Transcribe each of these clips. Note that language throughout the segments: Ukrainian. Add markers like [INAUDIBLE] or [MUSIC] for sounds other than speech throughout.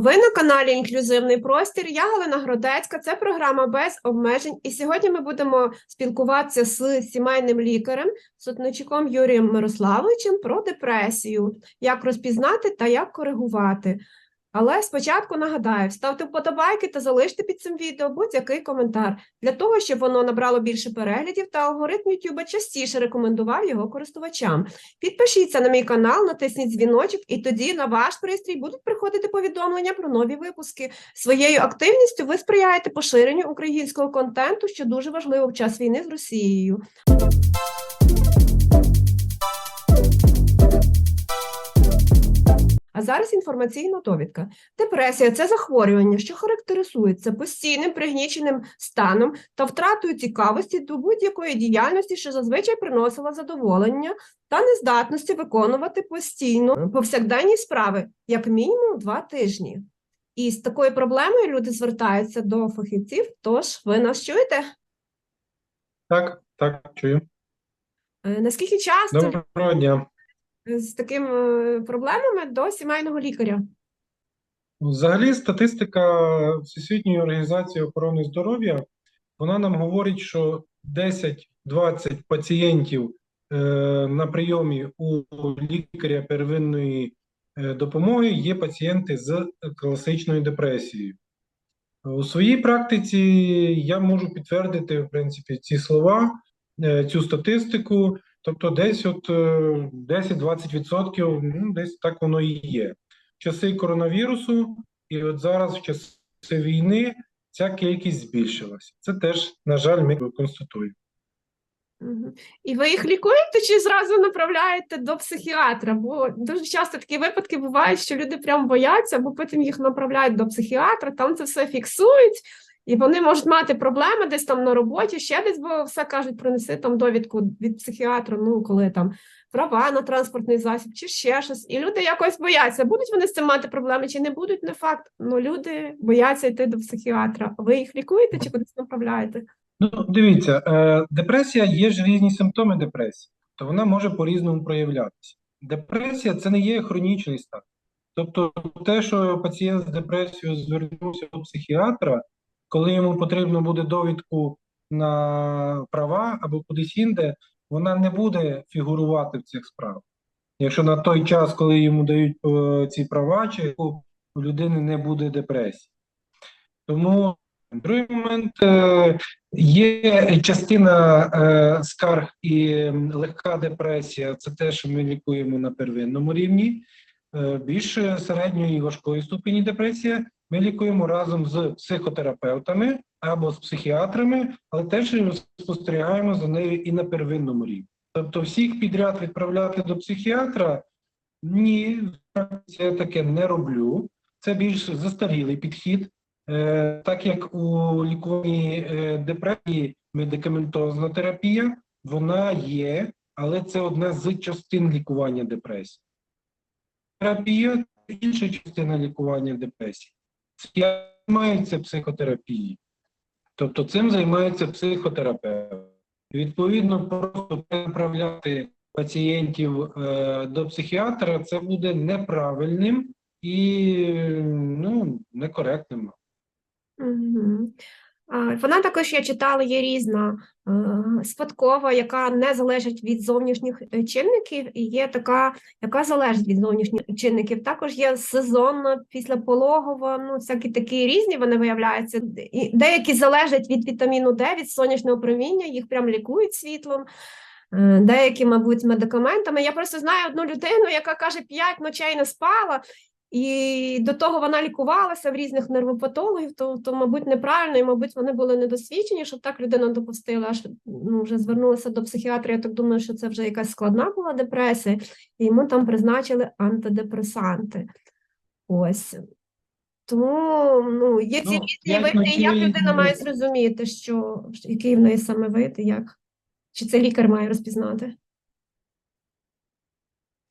Ви на каналі Інклюзивний простір. Я Галина Гродецька. Це програма без обмежень. І сьогодні ми будемо спілкуватися з сімейним лікарем, сотничком Юрієм Мирославовичем про депресію, як розпізнати та як коригувати. Але спочатку нагадаю, ставте вподобайки та залиште під цим відео будь-який коментар для того, щоб воно набрало більше переглядів та алгоритм YouTube частіше рекомендував його користувачам. Підпишіться на мій канал, натисніть дзвіночок, і тоді на ваш пристрій будуть приходити повідомлення про нові випуски. Своєю активністю ви сприяєте поширенню українського контенту, що дуже важливо в час війни з Росією. А зараз інформаційна довідка. Депресія це захворювання, що характеризується постійним пригніченим станом та втратою цікавості до будь-якої діяльності, що зазвичай приносила задоволення, та нездатності виконувати постійно повсякденні справи, як мінімум два тижні. І з такою проблемою люди звертаються до фахівців. Тож ви нас чуєте? Так, так, чую. Е, Наскільки часто Доброго дня. З такими проблемами до сімейного лікаря? Взагалі, статистика Всесвітньої організації охорони здоров'я, вона нам говорить, що 10-20 пацієнтів е, на прийомі у лікаря первинної е, допомоги є пацієнти з класичною депресією. У своїй практиці я можу підтвердити, в принципі, ці слова, е, цю статистику. Тобто, десь от е, 10-20%, ну, десь так воно і є. В часи коронавірусу, і от зараз, в часи війни, ця кількість збільшилася. Це теж, на жаль, ми констатуємо. І ви їх лікуєте чи зразу направляєте до психіатра? Бо дуже часто такі випадки бувають, що люди прям бояться, бо потім їх направляють до психіатра, там це все фіксують, і вони можуть мати проблеми десь там на роботі, ще десь, бо все кажуть, принеси там довідку від психіатра, ну коли там права на транспортний засіб, чи ще щось. І люди якось бояться, будуть вони з цим мати проблеми, чи не будуть, не факт. Ну люди бояться йти до психіатра. Ви їх лікуєте чи кудись направляєте? Ну, дивіться, е, депресія є ж різні симптоми депресії, то вона може по-різному проявлятися. Депресія це не є хронічний стан. Тобто, те, що пацієнт з депресією звернувся до психіатра, коли йому потрібно буде довідку на права або кудись інде, вона не буде фігурувати в цих справах. Якщо на той час, коли йому дають е, ці права, чи у людини не буде депресії. Тому другий момент е, є частина е, скарг і легка депресія, це те, що ми лікуємо на первинному рівні. Е, більш середньої і важкої ступені депресія ми лікуємо разом з психотерапевтами або з психіатрами, але теж спостерігаємо за нею і на первинному рівні. Тобто всіх підряд відправляти до психіатра ні, це таке не роблю. Це більш застарілий підхід. Е, Так як у лікуванні е, депресії медикаментозна терапія, вона є, але це одна з частин лікування депресії. Терапія інша частина лікування депресії. Займається психотерапією. Тобто цим займається психотерапевт. Відповідно, просто направляти пацієнтів е, до психіатра це буде неправильним і ну, некоректним. Мгм. Вона також, я читала, є різна е, спадкова, яка не залежить від зовнішніх е, чинників, і є така, яка залежить від зовнішніх чинників. Також є сезонна, післяпологова, ну, всякі такі різні вони виявляються. І деякі залежать від вітаміну Д, від сонячного проміння, їх прям лікують світлом. Е, Деякі, мабуть, медикаментами. Я просто знаю одну людину, яка каже, п'ять ночей не спала, і до того вона лікувалася в різних нервопатологів, то, то, мабуть, неправильно, і, мабуть, вони були недосвідчені, щоб так людина допустила, аж ну, вже звернулася до психіатра. Я так думаю, що це вже якась складна була депресія, і йому там призначили антидепресанти. Ось. Тому ну, є ці Ну, різні види, і як людина має зрозуміти, що який в неї саме вид, і як чи це лікар має розпізнати?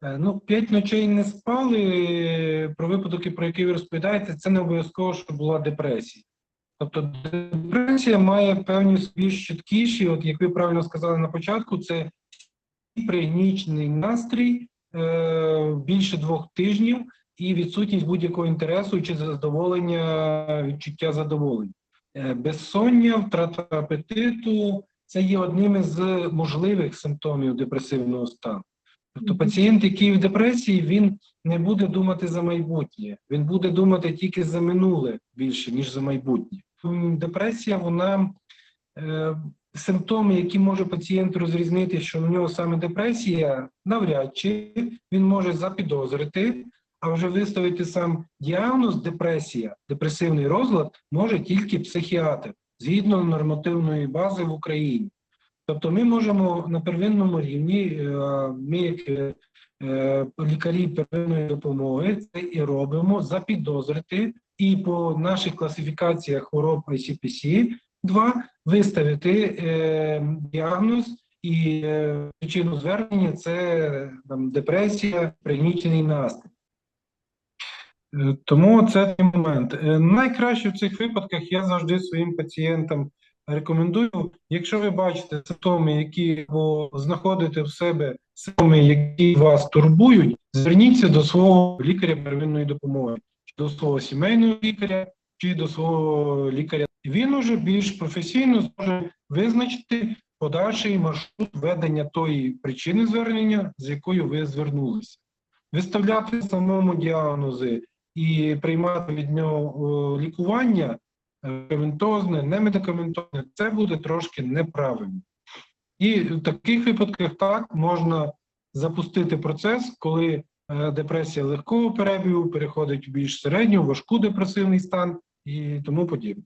Е, Ну, п'ять ночей не спали. Про випадки, про які ви розповідаєте, це не обов'язково, що була депресія. Тобто депресія має певні більш чіткіші, от як ви правильно сказали на початку, це пригнічений настрій е, більше двох тижнів, і відсутність будь-якого інтересу чи задоволення, відчуття задоволення. Е, Безсоння, втрата апетиту це є одним із можливих симптомів депресивного стану. Тобто пацієнт, який в депресії, він не буде думати за майбутнє, він буде думати тільки за минуле більше, ніж за майбутнє. Депресія, вона е, симптоми, які може пацієнт розрізнити, що в нього саме депресія, навряд чи він може запідозрити, а вже виставити сам діагноз депресія, депресивний розлад може тільки психіатр згідно нормативної бази в Україні. Тобто ми можемо на первинному рівні, е, ми як е, лікарі первинної допомоги це і робимо запідозрити і по наших класифікаціях хвороб ICPC 2 виставити е, діагноз і причину звернення це там, депресія, пригнічений настрій. Тому це момент. Найкраще в цих випадках я завжди своїм пацієнтам рекомендую, якщо ви бачите симптоми, які або знаходите в себе симптоми, які вас турбують, зверніться до свого лікаря первинної допомоги, чи до свого сімейного лікаря, чи до свого лікаря. Він уже більш професійно зможе визначити подальший маршрут ведення тої причини звернення, з якою ви звернулися. Виставляти самому діагнози і приймати від нього о, лікування е, медикаментозне, немедикаментозне, це буде трошки неправильно. І в таких випадках так можна запустити процес, коли е, депресія легкого перебігу переходить в більш середню, важку депресивний стан і тому подібне.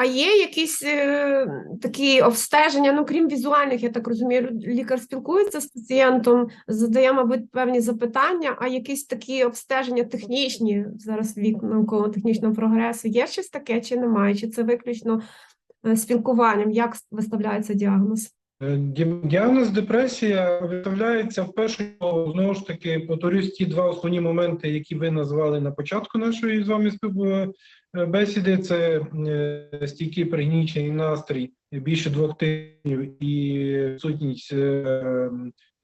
А є якісь е, такі обстеження, ну крім візуальних, я так розумію, лікар спілкується з пацієнтом, задає, мабуть, певні запитання, а якісь такі обстеження технічні, зараз вік науково-технічного прогресу, є щось таке чи немає? Чи це виключно е, спілкуванням? Як виставляється діагноз? Е, Діагноз депресія виявляється в першу чергу, знову ж таки, повторюсь ті два основні моменти, які ви назвали на початку нашої з вами бесіди. Це е, стійкий пригнічений настрій більше двох тижнів і відсутність е,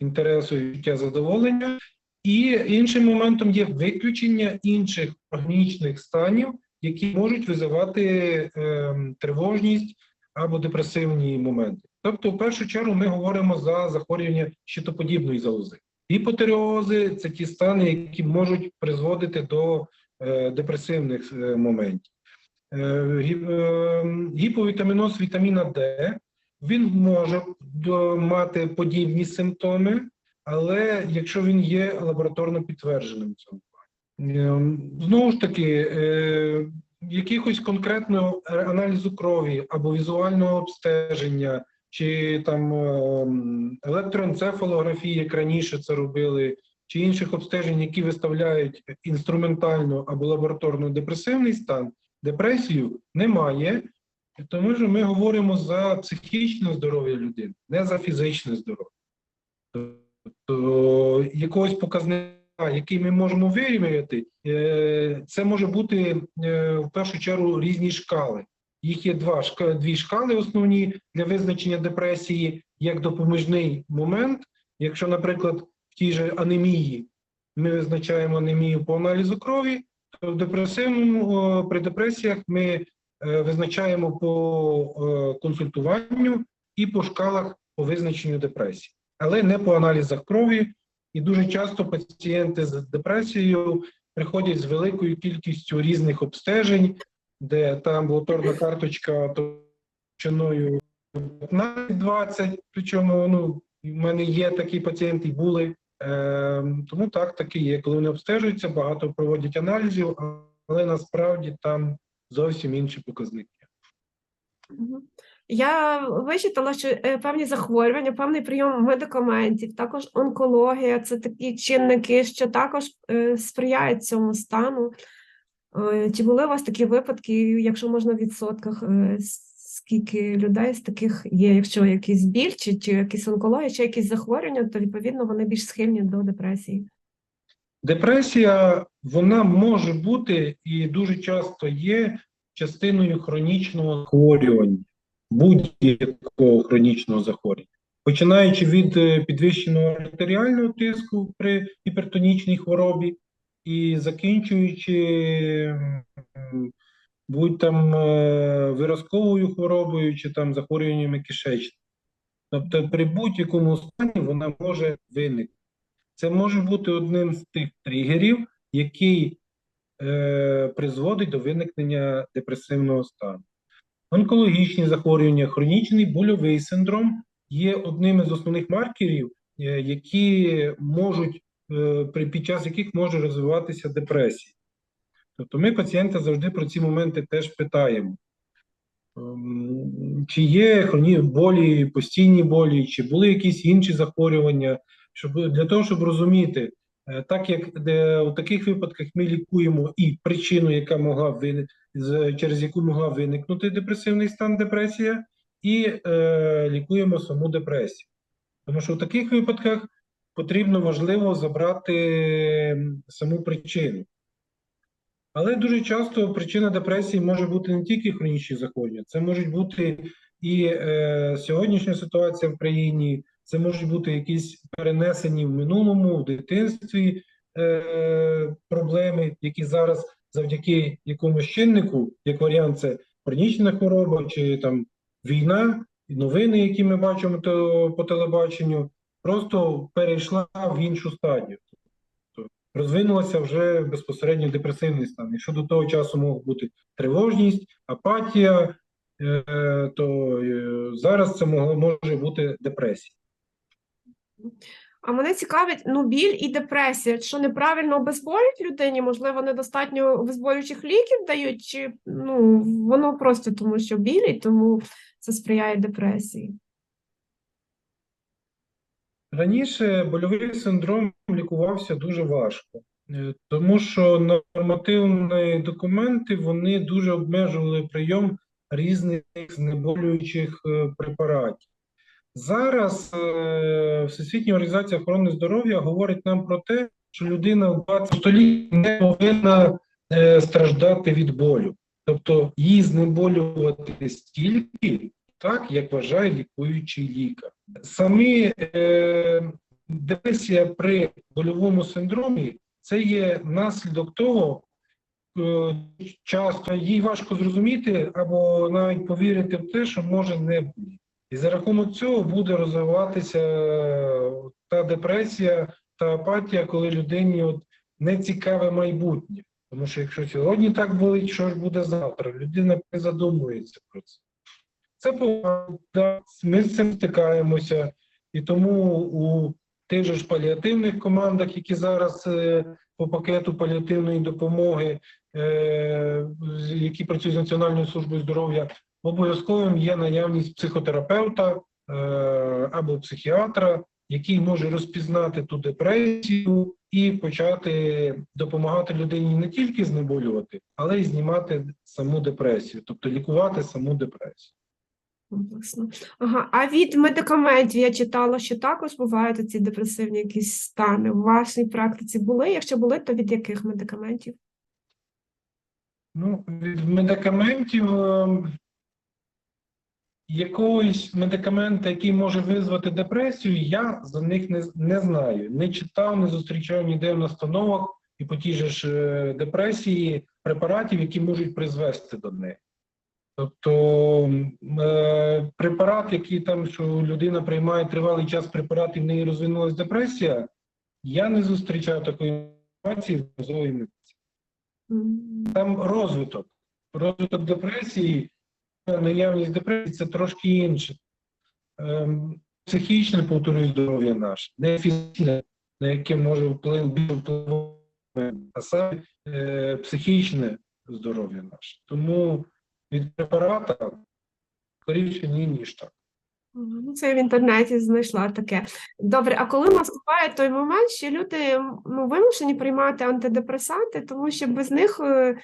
інтересу і відчуття задоволення. І іншим моментом є виключення інших органічних станів, які можуть визивати е, тривожність або депресивні моменти. Тобто, в першу чергу, ми говоримо за захворювання щитоподібної залози. Гіпотереози це ті стани, які можуть призводити до е, депресивних е, моментів. Е, е, гіповітаміноз вітаміна Д він може мати подібні симптоми, але якщо він є лабораторно підтвердженим цьому. Е, Знову ж таки, е, якихось конкретного аналізу крові або візуального обстеження, чи там електроенцефалографії, як раніше це робили, чи інших обстежень, які виставляють інструментально або лабораторно депресивний стан, депресію немає. Тому що ми говоримо за психічне здоров'я людини, не за фізичне здоров'я. Тобто якогось показника, який ми можемо вирівняти, е, це може бути е, в першу чергу різні шкали. Їх є два дві шкали основні для визначення депресії як допоміжний момент. Якщо, наприклад, тій же анемії ми визначаємо анемію по аналізу крові, в депресивному при депресіях ми е, визначаємо по консультуванню і по шкалах по визначенню депресії, але не по аналізах крові. І дуже часто пацієнти з депресією приходять з великою кількістю різних обстежень, де та амбулаторна карточка товщиною 15-20, причому ну, в мене є такі пацієнти, і були. Е, тому так, таки є. Коли вони обстежуються, багато проводять аналізів, але насправді там зовсім інші показники. Я вичитала, що е, певні захворювання, певний прийом медикаментів, також онкологія це такі чинники, що також е, сприяють цьому стану. Е, Чи були у вас такі випадки, якщо можна в відсотках, скільки людей з таких є, якщо якийсь біль, чи, чи якісь онкологія, чи якісь захворювання, то відповідно вони більш схильні до депресії. Депресія вона може бути і дуже часто є частиною хронічного захворювання, будь-якого хронічного захворювання, починаючи від е, підвищеного артеріального тиску при гіпертонічній хворобі, і закінчуючи будь там е, виразковою хворобою чи там захворюваннями кишечника. Тобто при будь-якому стані вона може виникнути. Це може бути одним з тих тригерів, який е, призводить до виникнення депресивного стану. Онкологічні захворювання, хронічний больовий синдром є одним із основних маркерів, е, які можуть, е, під час яких може розвиватися депресія. Тобто ми пацієнта завжди про ці моменти теж питаємо. Ем, Чи є хроні болі, постійні болі, чи були якісь інші захворювання, щоб для того, щоб розуміти, е, так як де, у таких випадках ми лікуємо і причину, яка могла через яку могла виникнути депресивний стан депресія, і е, лікуємо саму депресію. Тому що в таких випадках потрібно важливо забрати саму причину. Але дуже часто причина депресії може бути не тільки хронічні захворювання, це можуть бути і е, сьогоднішня ситуація в країні, це можуть бути якісь перенесені в минулому, в дитинстві е, проблеми, які зараз завдяки якомусь чиннику, як варіант, це хронічна хвороба чи там війна, новини, які ми бачимо то, по телебаченню, просто перейшла в іншу стадію розвинулася вже безпосередньо депресивний стан. Якщо до того часу мог бути тривожність, апатія, е, то е, зараз це може бути депресія. А мене цікавить ну, біль і депресія. Що неправильно обезболюють людині? Можливо, недостатньо обезболюючих ліків дають, чи ну, воно просто тому, що біль, і тому це сприяє депресії. Раніше больовий синдром лікувався дуже важко, е, тому що нормативні документи вони дуже обмежували прийом різних знеболюючих е, препаратів. Зараз е, Всесвітня організація охорони здоров'я говорить нам про те, що людина в 20 столітті не повинна страждати від болю. Тобто її знеболювати стільки, так, як вважає лікуючий лікар. Самі е, депресія при больовому синдромі це є наслідок того, е, часто їй важко зрозуміти або навіть повірити в те, що може не бути. І за рахунок цього буде розвиватися е, та депресія, та апатія, коли людині от не цікаве майбутнє. Тому що якщо сьогодні так болить, що ж буде завтра? Людина не задумується про це. Це правда, ми з цим стикаємося, і тому у тих же ж паліативних командах, які зараз е, по пакету паліативної допомоги, е, які працюють з Національною службою здоров'я, обов'язковим є наявність психотерапевта е, або психіатра, який може розпізнати ту депресію і почати допомагати людині не тільки знеболювати, але й знімати саму депресію, тобто лікувати саму депресію. Комплексно. Ага, а від медикаментів я читала, що також бувають ці депресивні якісь стани. У вашій практиці були? Якщо були, то від яких медикаментів? Ну, від медикаментів е, якогось медикамента, який може визвати депресію, я за них не, не знаю. Не читав, не зустрічав ніде в настановах і по тій ж е, депресії препаратів, які можуть призвести до неї. Тобто е, препарат, який там, що людина приймає тривалий час препарат і в неї розвинулася депресія, я не зустрічав такої інформації в базовій медицині. Там розвиток. Розвиток депресії, наявність депресії це трошки інше. Ем, психічне, повторюю, здоров'я наше, не фізичне, на яке може вплинути, а саме е, психічне здоров'я наше. Тому від препарата скоріше ні, ніж так. Ну, це я в інтернеті знайшла таке. Добре, а коли наступає той момент, що люди ну, вимушені приймати антидепресанти, тому що без них е,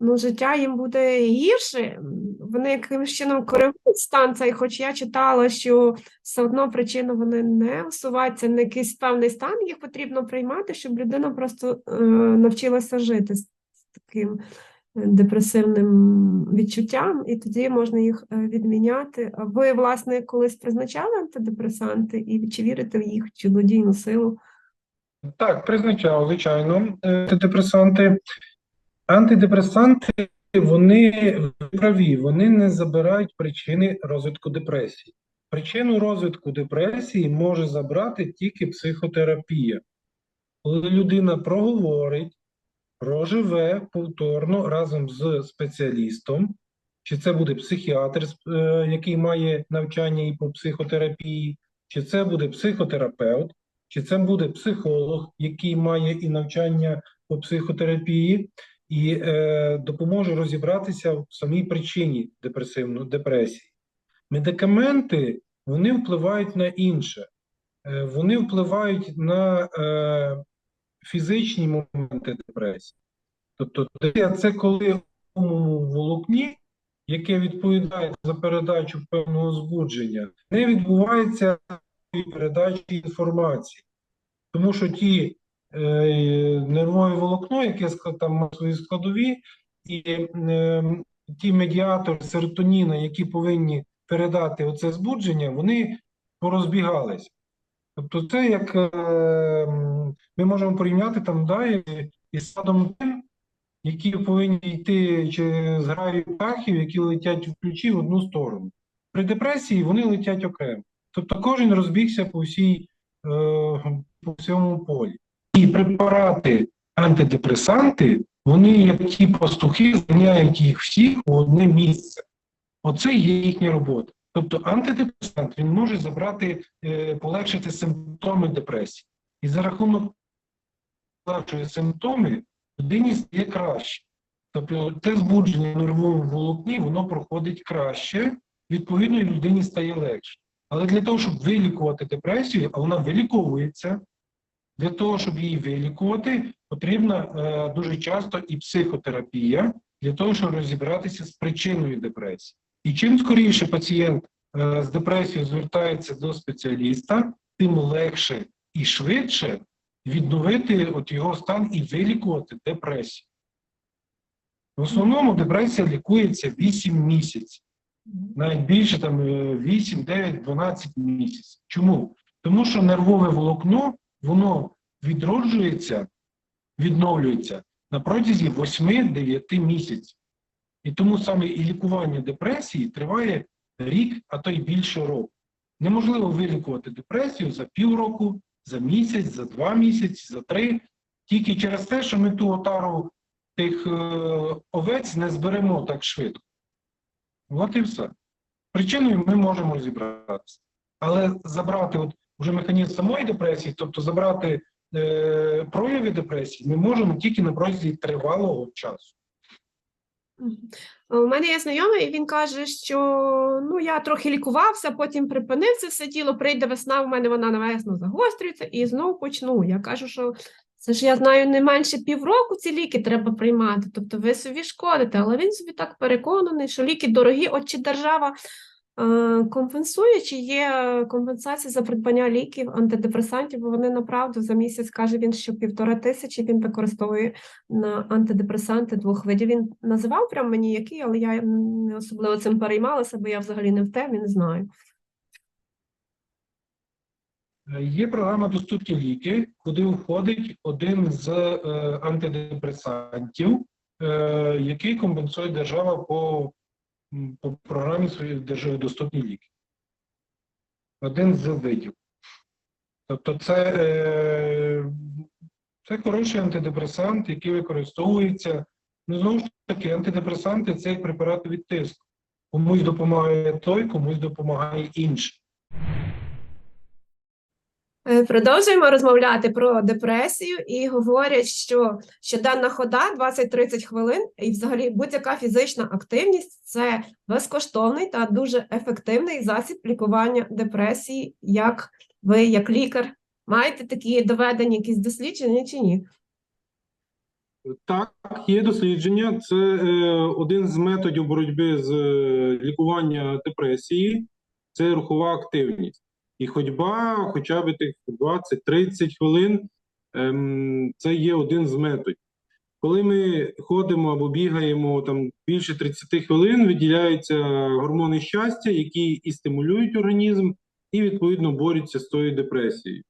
ну, життя їм буде гірше, вони якимось чином коригують стан цей, хоч я читала, що все одно причину вони не усувають, не якийсь певний стан, їх потрібно приймати, щоб людина просто е, навчилася жити з таким депресивним відчуттям, і тоді можна їх е, відміняти. Ви, власне, колись призначали антидепресанти, і чи вірите в їх чудодійну силу? Так, призначав, звичайно, е, антидепресанти. Антидепресанти, вони праві, вони не забирають причини розвитку депресії. Причину розвитку депресії може забрати тільки психотерапія. Коли людина проговорить, проживе повторно разом з спеціалістом, чи це буде психіатр, е, який має навчання і по психотерапії, чи це буде психотерапевт, чи це буде психолог, який має і навчання по психотерапії, і е, допоможе розібратися в самій причині депресивної депресії. Медикаменти вони впливають на інше. Е, вони впливають на е, фізичні моменти депресії. Тобто, це коли у волокні, яке відповідає за передачу певного збудження, не відбувається передачі інформації. Тому що ті е, нервове волокно, яке там має свої складові, і е, ті медіатори серотоніна, які повинні передати оце збудження, вони порозбігалися. Тобто, це як е, ми можемо порівняти там да, із садом які повинні йти через граю птахів, які летять в ключі в одну сторону. При депресії вони летять окремо. Тобто кожен розбігся по всій е, по всьому полі. І препарати антидепресанти, вони як ті пастухи, зганяють їх всіх в одне місце. Оце є їхня робота. Тобто антидепресант він може забрати, е, полегшити симптоми депресії. І за рахунок полегшує симптоми, людині стає краще. Тобто те збудження нервовому волокні, воно проходить краще, відповідно, людині стає легше. Але для того, щоб вилікувати депресію, а вона виліковується, для того, щоб її вилікувати, потрібна е, дуже часто і психотерапія для того, щоб розібратися з причиною депресії. І чим скоріше пацієнт е, з депресією звертається до спеціаліста, тим легше і швидше відновити от його стан і вилікувати депресію. В основному депресія лікується 8 місяців навіть більше там е, 8, 9, 12 місяців. Чому? Тому що нервове волокно, воно відроджується, відновлюється на протязі 8-9 місяців. І тому саме і лікування депресії триває рік, а то й більше року. Неможливо вилікувати депресію за півроку, за місяць, за два місяці, за три, тільки через те, що ми ту отару тих е, овець не зберемо так швидко. От і все. Причиною ми можемо розібратися. Але забрати от вже механізм самої депресії, тобто забрати е, прояви депресії, ми можемо тільки на протязі тривалого часу. У мене є знайомий, і він каже, що ну я трохи лікувався, потім припинив це все діло, прийде весна, у мене вона навесно загострюється і знову почну. Я кажу, що це ж я знаю не менше півроку ці ліки треба приймати. Тобто ви собі шкодите, але він собі так переконаний, що ліки дорогі, от чи держава е, компенсує, чи є компенсація за придбання ліків, антидепресантів, бо вони направду за місяць каже він, що півтора тисячі він використовує на антидепресанти двох видів. Він називав прям мені які, але я не особливо цим переймалася, бо я взагалі не в темі, не знаю. Е, Є програма Доступні ліки, куди входить один з е, антидепресантів, який компенсує держава по, по програмі своєї держави Доступні ліки. Один з видів. Тобто, це, е, це хороший антидепресант, який використовується. Ну, знову ж таки, антидепресанти це як препарати від тиску. Комусь допомагає той, комусь допомагає інший. Е, Продовжуємо розмовляти про депресію і говорять, що щоденна хода 20-30 хвилин, і взагалі будь-яка фізична активність це безкоштовний та дуже ефективний засіб лікування депресії. Як ви, як лікар, маєте такі доведені якісь дослідження чи ні? Так, є дослідження. Це е, один з методів боротьби з е, лікування депресії, це рухова активність. І ходьба, хоча б тих 20-30 хвилин, ем, це є один з методів. Коли ми ходимо або бігаємо там більше 30 хвилин, виділяються гормони щастя, які і стимулюють організм, і відповідно борються з тою депресією.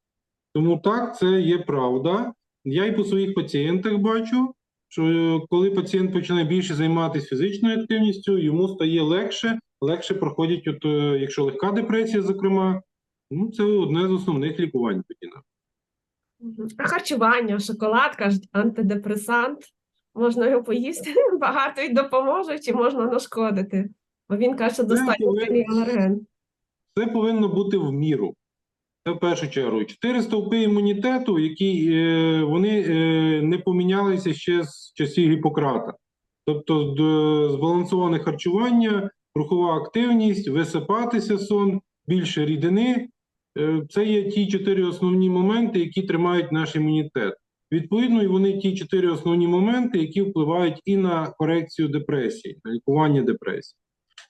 Тому так, це є правда. Я і по своїх пацієнтах бачу, що е, коли пацієнт починає більше займатися фізичною активністю, йому стає легше, легше проходять, от, е, якщо легка депресія, зокрема, ну це одне з основних лікувань тоді. А харчування, шоколад, кажуть, антидепресант. Можна його поїсти, [LAUGHS] багато й допоможе, чи можна нашкодити. Бо він каже, що достатньо алерген. Це повинно бути в міру. Це в першу чергу. Чотири стовпи імунітету, які е, вони е, не помінялися ще з часів Гіппократа. Тобто збалансоване харчування, рухова активність, висипатися сон, більше рідини. Е, Це є ті чотири основні моменти, які тримають наш імунітет. Відповідно, і вони ті чотири основні моменти, які впливають і на корекцію депресії, на лікування депресії.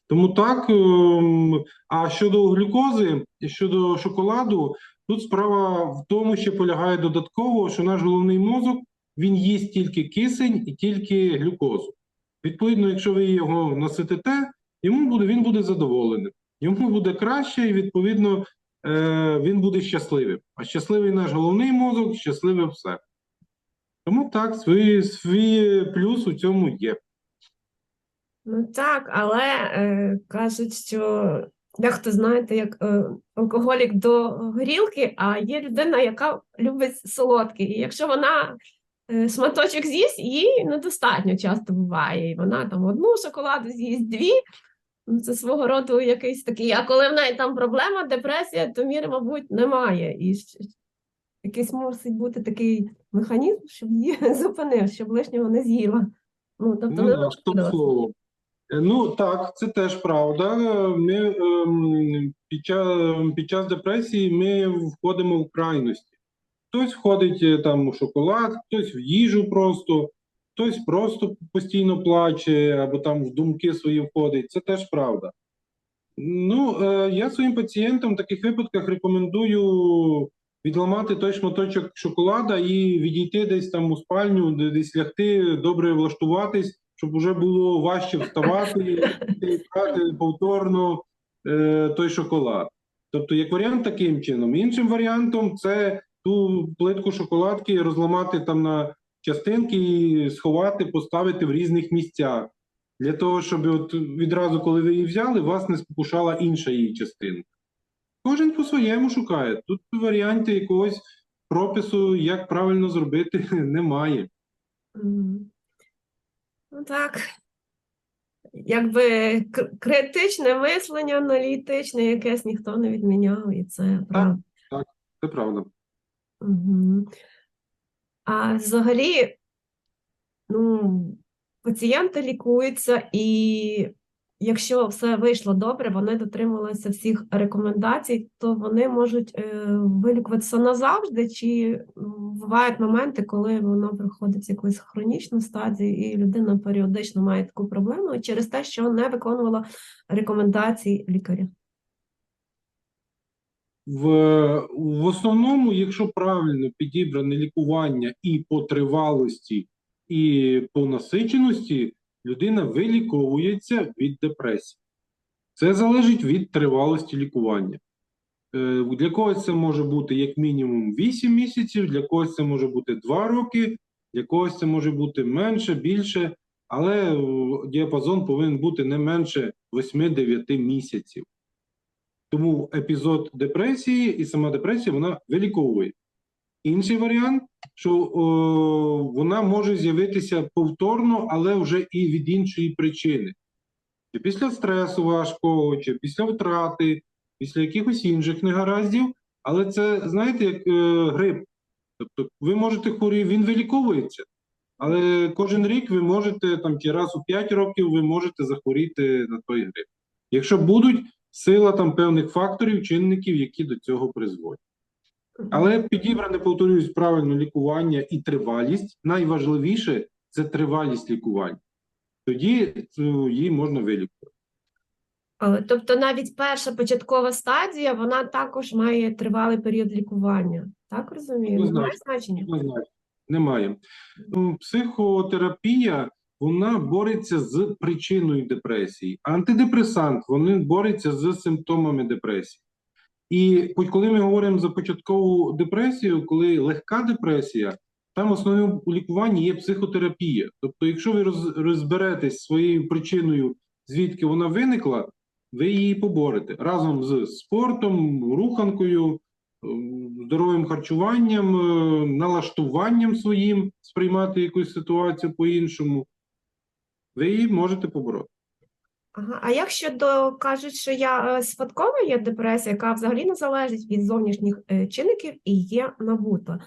Тому так, ем, а щодо глюкози, щодо шоколаду, тут справа в тому, що полягає додатково, що наш головний мозок він їсть тільки кисень і тільки глюкозу. Відповідно, якщо ви його наситите, йому буде він буде задоволеним, йому буде краще, і відповідно він буде щасливим. А щасливий наш головний мозок, щасливе все. Тому так, свій, свій плюс у цьому є. Ну так, але е, кажуть, що дехто, знаєте, як е, алкоголік до горілки, а є людина, яка любить солодке. І якщо вона е, шматочок з'їсть, їй недостатньо часто буває. І вона там одну шоколаду з'їсть, дві. Це свого роду якийсь такий. А коли в неї там проблема, депресія, то міри, мабуть, немає. І якийсь мусить бути такий механізм, щоб її [LAUGHS] зупинив, щоб лишнього не з'їла. Ну, тобто, Ну, не Ну так, це теж правда. Ми ем, під час, під час депресії ми входимо в крайності. Хтось входить е, там у шоколад, хтось в їжу просто, хтось просто постійно плаче або там в думки свої входить. Це теж правда. Ну, е, я своїм пацієнтам в таких випадках рекомендую відламати той шматочок шоколада і відійти десь там у спальню, десь лягти, добре влаштуватись, щоб вже було важче вставати і брати повторно е, той шоколад. Тобто, як варіант таким чином. Іншим варіантом це ту плитку шоколадки розламати там на частинки і сховати, поставити в різних місцях. Для того, щоб от відразу, коли ви її взяли, вас не спокушала інша її частинка. Кожен по-своєму шукає. Тут варіантів якогось пропису, як правильно зробити, [LAUGHS] немає. Ну так. Якби критичне мислення, аналітичне якесь ніхто не відміняв, і це правда. Так, Це правда. Мгм. А взагалі, ну, пацієнти лікуються, і якщо все вийшло добре, вони дотрималися всіх рекомендацій, то вони можуть е, вилікуватися назавжди, чи бувають моменти, коли воно приходить в якусь хронічну стадію, і людина періодично має таку проблему через те, що не виконувала рекомендацій лікаря. В, в основному, якщо правильно підібране лікування і по тривалості, і по насиченості, людина виліковується від депресії. Це залежить від тривалості лікування. Е, Для когось це може бути як мінімум 8 місяців, для когось це може бути 2 роки, для когось це може бути менше, більше, але е, діапазон повинен бути не менше 8-9 місяців. Тому епізод депресії і сама депресія вона виліковує. Інший варіант, що о, вона може з'явитися повторно, але вже і від іншої причини. Чи після стресу важкого, чи після втрати, після якихось інших негараздів. Але це, знаєте, як е, грип. Тобто ви можете хворіти, він виліковується. Але кожен рік ви можете, там, чи раз у 5 років, ви можете захворіти на той грип. Якщо будуть сила там певних факторів, чинників, які до цього призводять. Але підібране, повторюсь, правильно лікування і тривалість. Найважливіше це тривалість лікування. Тоді е, її можна вилікувати. Тобто навіть перша початкова стадія, вона також має тривалий період лікування. Так розумію? Немає значення? Немає. Психотерапія вона бореться з причиною депресії. Антидепресант вони борються з симптомами депресії. І коли ми говоримо за початкову депресію, коли легка депресія, там основним у лікуванні є психотерапія. Тобто, якщо ви розберетесь своєю причиною, звідки вона виникла, ви її поборете разом з спортом, руханкою, ем, здоровим харчуванням, е, налаштуванням своїм сприймати якусь ситуацію по-іншому. Ви її можете побороти. Ага. А як щодо кажуть, що я е, спадкова є депресія, яка взагалі не залежить від зовнішніх е, чинників і є набута.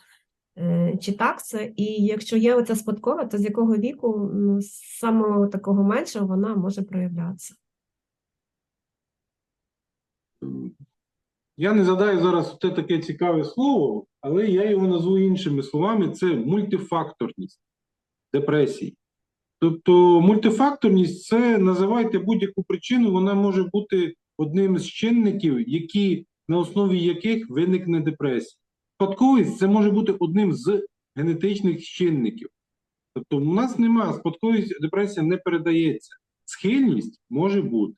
Е, Чи так це? І якщо є оця спадкова, то з якого віку, ну, самого такого меншого, вона може проявлятися? Я не задаю зараз те таке цікаве слово, але я його назву іншими словами: це мультифакторність депресії. Тобто, мультифакторність це називайте будь-яку причину, вона може бути одним з чинників, які, на основі яких виникне депресія. Спадковість це може бути одним з генетичних чинників. Тобто, у нас немає спадковість, депресія не передається. Схильність може бути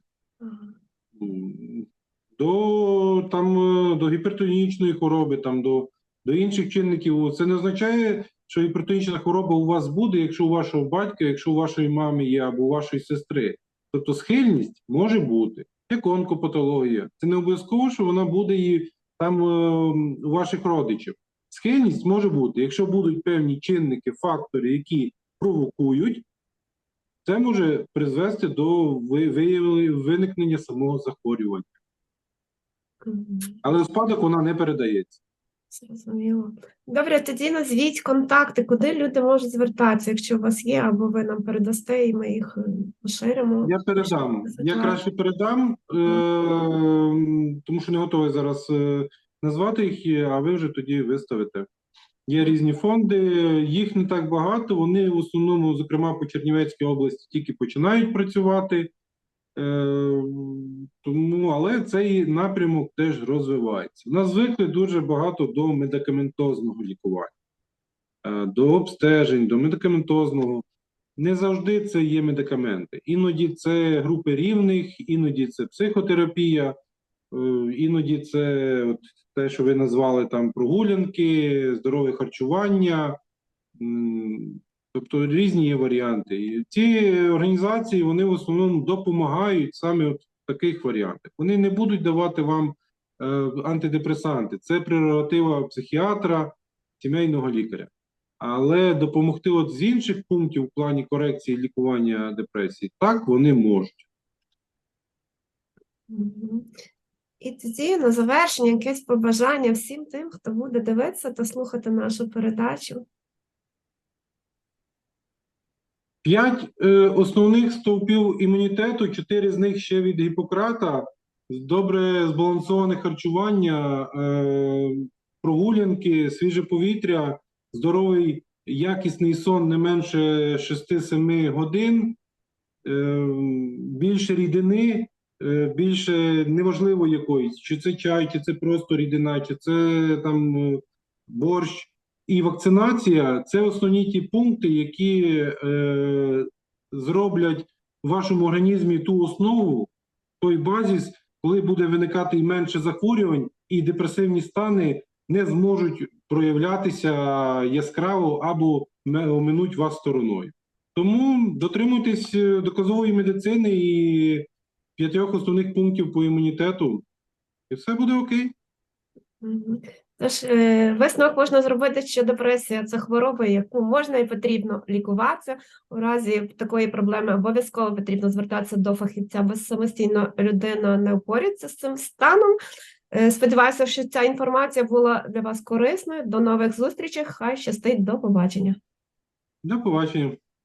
до, там, е, до гіпертонічної хвороби, там, до, до інших чинників. Це не означає, що гіпертонічна хвороба у вас буде, якщо у вашого батька, якщо у вашої мами є або у вашої сестри. Тобто схильність може бути, як онкопатологія. Це не обов'язково, що вона буде і там е, у ваших родичів. Схильність може бути, якщо будуть певні чинники, фактори, які провокують, це може призвести до виникнення самого захворювання. Але спадок вона не передається. Зрозуміло. Добре, тоді назвіть контакти, куди люди можуть звертатися, якщо у вас є, або ви нам передасте, і ми їх е, поширимо. Я передам. Я краще передам, е, тому що не готовий зараз е, назвати їх, а ви вже тоді виставите. Є різні фонди, їх не так багато. Вони в основному, зокрема по Чернівецькій області, тільки починають працювати. Е, тому, але цей напрямок теж розвивається. У нас звикли дуже багато до медикаментозного лікування, е, до обстежень, до медикаментозного. Не завжди це є медикаменти. Іноді це групи рівних, іноді це психотерапія, е, іноді це от те, що ви назвали там прогулянки, здорове харчування. Тобто різні є варіанти. І ці організації вони в основному допомагають саме в таких варіантах. Вони не будуть давати вам е, антидепресанти. Це прерогатива психіатра, сімейного лікаря. Але допомогти от з інших пунктів в плані корекції лікування депресії, так вони можуть. І тоді на завершення якесь побажання всім тим, хто буде дивитися та слухати нашу передачу. П'ять е, основних стовпів імунітету, чотири з них ще від Гіппократа, добре збалансоване харчування, е, прогулянки, свіже повітря, здоровий якісний сон не менше 6-7 годин, е, більше рідини, більше неважливо якоїсь, чи це чай, чи це просто рідина, чи це там борщ. І вакцинація це основні ті пункти, які е, зроблять в вашому організмі ту основу, той базіс, коли буде виникати і менше захворювань, і депресивні стани не зможуть проявлятися яскраво або оминуть вас стороною. Тому дотримуйтесь е, доказової медицини і п'ятьох основних пунктів по імунітету, і все буде окей. Тож е, висновок можна зробити, що депресія це хвороба, яку можна і потрібно лікувати. У разі такої проблеми обов'язково потрібно звертатися до фахівця, бо самостійно людина не впорається з цим станом. Е, Сподіваюся, що ця інформація була для вас корисною. До нових зустрічей. Хай щастить. До побачення. До побачення.